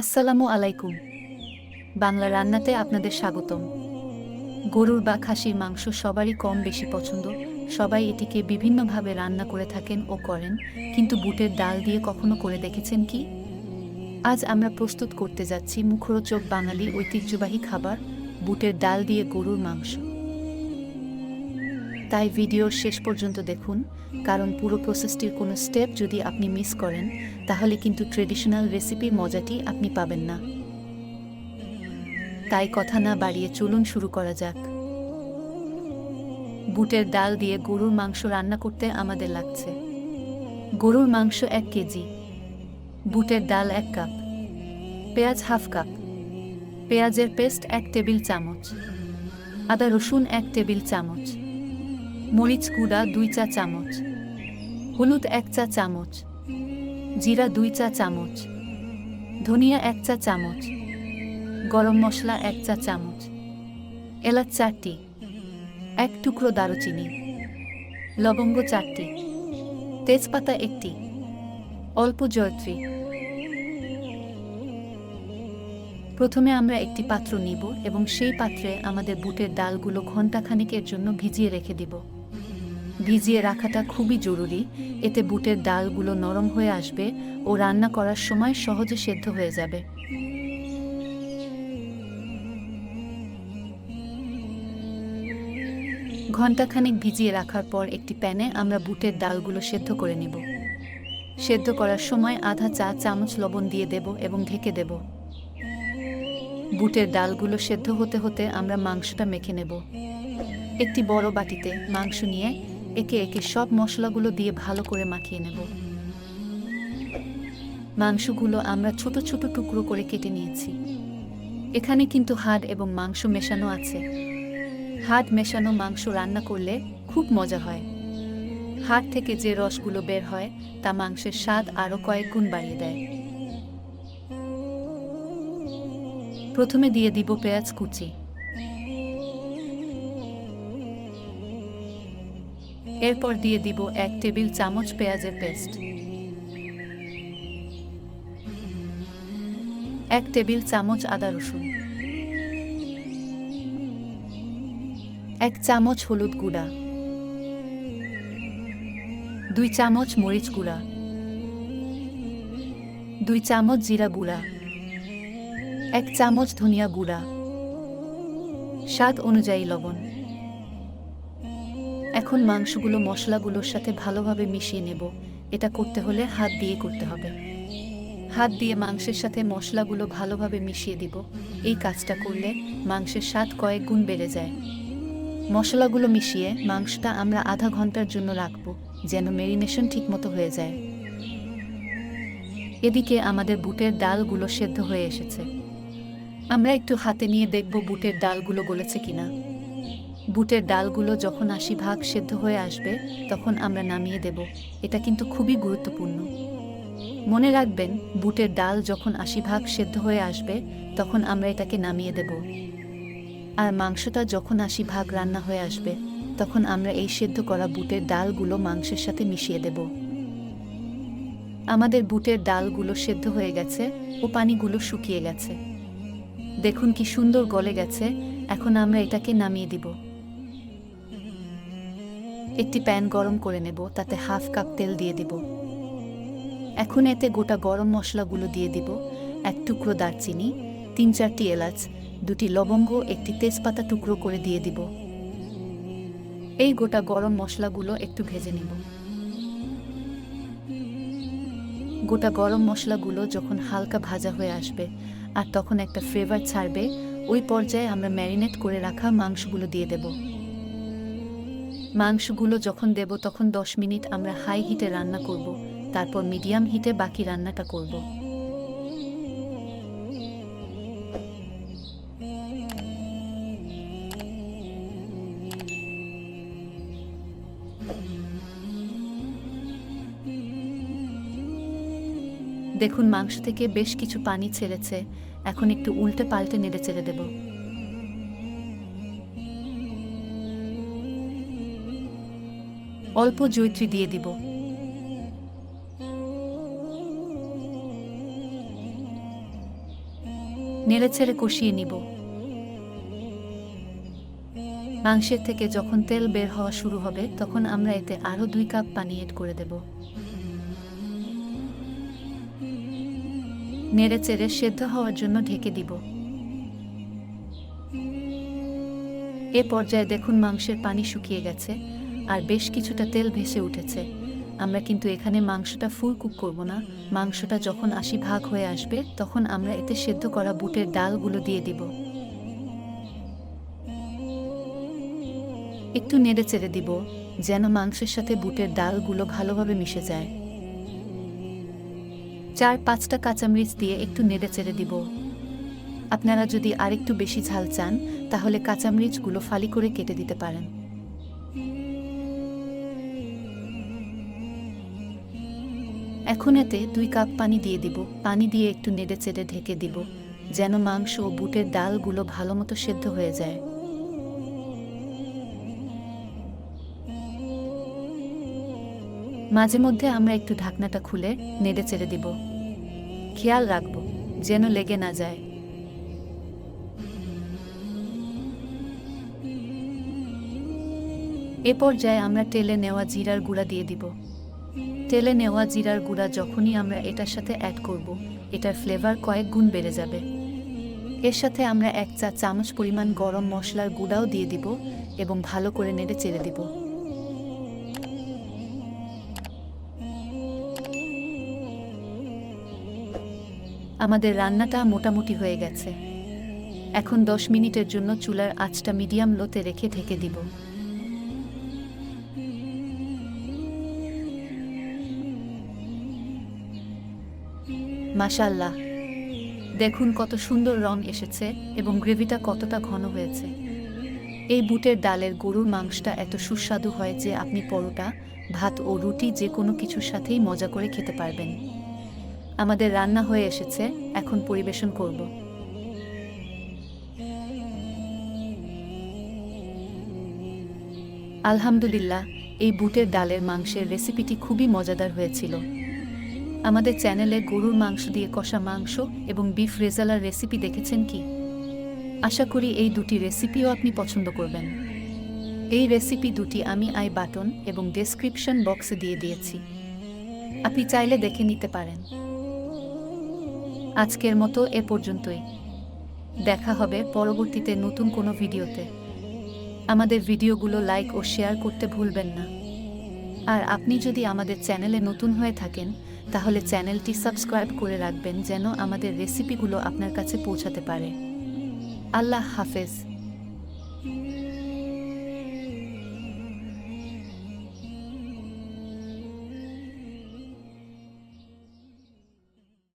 আসসালামু আলাইকুম। বাংলা রান্নাতে আপনাদের স্বাগতম। গরুর বা খাসির মাংস সবারই কম বেশি পছন্দ। সবাই এটিকে বিভিন্নভাবে রান্না করে থাকেন ও করেন, কিন্তু বুটের ডাল দিয়ে কখনো করে দেখেছেন কি? আজ আমরা প্রস্তুত করতে যাচ্ছি মুখরোচক বাঙালি ঐতিহ্যবাহী খাবার, বুটের ডাল দিয়ে গরুর মাংস। তাই ভিডিও শেষ পর্যন্ত দেখুন, কারণ পুরো প্রসেসটির কোনো স্টেপ যদি আপনি মিস করেন, তাহলে কিন্তু ট্রেডিশনাল রেসিপির মজাটি আপনি পাবেন না। তাই কথা না বাড়িয়ে চলুন শুরু করা যাক। বুটের ডাল দিয়ে গরুর মাংস রান্না করতে আমাদের লাগছে। গরুর মাংস এক কেজি, বুটের ডাল এক কাপ, পেঁয়াজ হাফ কাপ, পেঁয়াজের পেস্ট এক টেবিল চামচ, আদা রসুন এক টেবিল চামচ মরিচ গুঁড়া দুই চা চামচ, হলুদ এক চা চামচ, জিরা দুই চা চামচ, ধনিয়া এক চা চামচ, গরম মশলা এক চা চামচ, এলাচ চারটি, এক টুকরো দারুচিনি, লবঙ্গ চারটি, তেজপাতা একটি, অল্প জয়ত্রী। প্রথমে আমরা একটি পাত্র নিব এবং সেই পাত্রে আমাদের বুটের ডালগুলো ঘণ্টাখানেকের জন্য ভিজিয়ে রেখে দিব। ভিজিয়ে রাখাটা খুবই জরুরি। এতে বুটের ডালগুলো নরম হয়ে আসবে ও রান্না করার সময় সহজে সেদ্ধ হয়ে যাবে। ঘণ্টাখানেক ভিজিয়ে রাখার পর একটি প্যানে আমরা বুটের ডালগুলো সেদ্ধ করে নেব। সেদ্ধ করার সময় আধা চা চামচ লবণ দিয়ে দেব এবং ঢেকে দেব। বুটের ডালগুলো সেদ্ধ হতে হতে আমরা মাংসটা মেখে নেব। একটি বড় বাটিতে মাংস নিয়ে একে একে সব মশলাগুলো দিয়ে ভালো করে মাখিয়ে নেব। মাংসগুলো আমরা ছোট ছোট টুকরো করে কেটে নিয়েছি। এখানে কিন্তু হাড় এবং মাংস মেশানো আছে। হাড় মেশানো মাংস রান্না করলে খুব মজা হয়। হাড় থেকে যে রসগুলো বের হয়, তা মাংসের স্বাদ আরও কয়েক গুণ বাড়িয়ে দেয়। প্রথমে দিয়ে দিব পেঁয়াজ কুচি। এরপর দিয়ে দিব এক টেবিল চামচ পেঁয়াজের পেস্ট। এক টেবিল চামচ আদা রসুন। এক চামচ হলুদ গুঁড়া। দুই চামচ মরিচ গুঁড়া। দুই চামচ জিরা গুঁড়া। এক চামচ ধনিয়া গুঁড়া। স্বাদ অনুযায়ী লবণ। এখন মাংসগুলো মশলাগুলোর সাথে ভালোভাবে মিশিয়ে নেব। এটা করতে হলে হাত দিয়ে করতে হবে। হাত দিয়ে মাংসের সাথে মশলাগুলো ভালোভাবে মিশিয়ে দিব। এই কাজটা করলে মাংসের স্বাদ কয়েক গুণ বেড়ে যায়। মশলাগুলো মিশিয়ে মাংসটা আমরা আধা ঘণ্টার জন্য রাখব, যেন মেরিনেশন ঠিকমতো হয়ে যায়। এদিকে আমাদের বুটের ডালগুলো সেদ্ধ হয়ে এসেছে। আমরা একটু হাতে নিয়ে দেখব বুটের ডালগুলো গলেছে কিনা। বুটের ডালগুলো যখন আশি ভাগ সেদ্ধ হয়ে আসবে, তখন আমরা নামিয়ে দেব। এটা কিন্তু খুবই গুরুত্বপূর্ণ। মনে রাখবেন, বুটের ডাল যখন আশি ভাগ সেদ্ধ হয়ে আসবে, তখন আমরা এটাকে নামিয়ে দেব। আর মাংসটা যখন আশি ভাগ রান্না হয়ে আসবে, তখন আমরা এই সেদ্ধ করা বুটের ডালগুলো মাংসের সাথে মিশিয়ে দেব। আমাদের বুটের ডালগুলো সেদ্ধ হয়ে গেছে ও পানিগুলো শুকিয়ে গেছে। দেখুন কি সুন্দর গলে গেছে। এখন আমরা এটাকে নামিয়ে দিব। একটি প্যান গরম করে নেব, তাতে হাফ কাপ তেল দিয়ে দিব। এখন এতে গোটা গরম মশলাগুলো দিয়ে দিব, এক টুকরো দারচিনি, তিন চারটি এলাচ, দুটি লবঙ্গ, একটি তেজপাতা টুকরো করে দিয়ে দিব। এই গোটা গরম মশলাগুলো একটু ভেজে নিব। গোটা গরম মশলাগুলো যখন হালকা ভাজা হয়ে আসবে, আর তখন একটা ফ্লেভার ছাড়বে, ওই পর্যায়ে আমরা ম্যারিনেট করে রাখা মাংসগুলো দিয়ে দেব। মাংসগুলো যখন দেব তখন দশ মিনিট আমরা হাই হিটে রান্না করব, তারপর মিডিয়াম হিটে বাকি রান্নাটা করব। দেখুন, মাংস থেকে বেশ কিছু পানি ছেড়েছে। এখন একটু উল্টে পাল্টে নেড়ে চেড়ে দেব। অল্প জৈত্রী দিয়ে দিব। নেড়েছেড়ে কষিয়ে নিব। মাংসের থেকে যখন তেল বের হওয়া শুরু হবে, তখন আমরা এতে আরও দুই কাপ পানি এড করে দেব। নেড়ে চেড়ে সেদ্ধ হওয়ার জন্য ঢেকে দিব। এ পর্যায়ে দেখুন মাংসের পানি শুকিয়ে গেছে। আর বেশ কিছুটা তেল ভেসে উঠেছে। আমরা কিন্তু এখানে মাংসটা ফুল কুক করব না। মাংসটা যখন আশি ভাগ হয়ে আসবে, তখন আমরা এতে সেদ্ধ করা বুটের ডালগুলো দিয়ে দিব। একটু নেড়ে চেড়ে দিব, যেন মাংসের সাথে বুটের ডালগুলো ভালোভাবে মিশে যায়। চার পাঁচটা কাঁচামরিচ দিয়ে একটু নেড়ে চেড়ে দিব। আপনারা যদি আরেকটু বেশি ঝাল চান, তাহলে কাঁচামরিচগুলো ফালি করে কেটে দিতে পারেন। এখন এতে দুই কাপ পানি দিয়ে দিব। পানি দিয়ে একটু নেড়ে চেড়ে ঢেকে দিব, যেন মাংস ও বুটের ডালগুলো ভালো মতো সেদ্ধ হয়ে যায়। মাঝে মধ্যে আমরা একটু ঢাকনাটা খুলে নেড়ে চেড়ে দিব। খেয়াল রাখব, যেন লেগে না যায়। এ পর্যায়ে আমরা তেলে নেওয়া জিরার গুঁড়া দিয়ে দিব। তেলে নেওয়া জিরার গুঁড়া যখনই আমরা এটার সাথে অ্যাড করব, এটার ফ্লেভার কয়েক গুণ বেড়ে যাবে। এর সাথে আমরা এক চা চামচ পরিমাণ গরম মশলার গুঁড়াও দিয়ে দিব এবং ভালো করে নেড়ে চেড়ে দিব। আমাদের রান্নাটা মোটামুটি হয়ে গেছে। এখন দশ মিনিটের জন্য চুলার আঁচটা মিডিয়াম লোতে রেখে ঢেকে দিব। মাশাল্লাহ দেখুন কত সুন্দর রং এসেছে এবং গ্রেভিটা কতটা ঘন হয়েছে। এই বুটের ডালের গরুর মাংসটা এত সুস্বাদু হয় যে আপনি পরোটা, ভাত ও রুটি যে কোনো কিছুর সাথেই মজা করে খেতে পারবেন। আমাদের রান্না হয়ে এসেছে, এখন পরিবেশন করব। আলহামদুলিল্লাহ, এই বুটের ডালের মাংসের রেসিপিটি খুবই মজাদার হয়েছিল। আমাদের চ্যানেলে গরুর মাংস দিয়ে কষা মাংস এবং বিফ রেজালার রেসিপি দেখেছেন কি? আশা করি এই দুটি রেসিপিও আপনি পছন্দ করবেন। এই রেসিপি দুটি আমি আই বাটন এবং ডেসক্রিপশন বক্সে দিয়ে দিয়েছি। আপনি চাইলে দেখে নিতে পারেন। আজকের মতো এ পর্যন্তই। দেখা হবে পরবর্তীতে নতুন কোনো ভিডিওতে। আমাদের ভিডিওগুলো লাইক ও শেয়ার করতে ভুলবেন না। আর আপনি যদি আমাদের চ্যানেলে নতুন হয়ে থাকেন তাহলে চ্যানেলটি সাবস্ক্রাইব করে রাখবেন যেন আমাদের রেসিপিগুলো আপনার কাছে পৌঁছাতে পারে। আল্লাহ হাফেজ।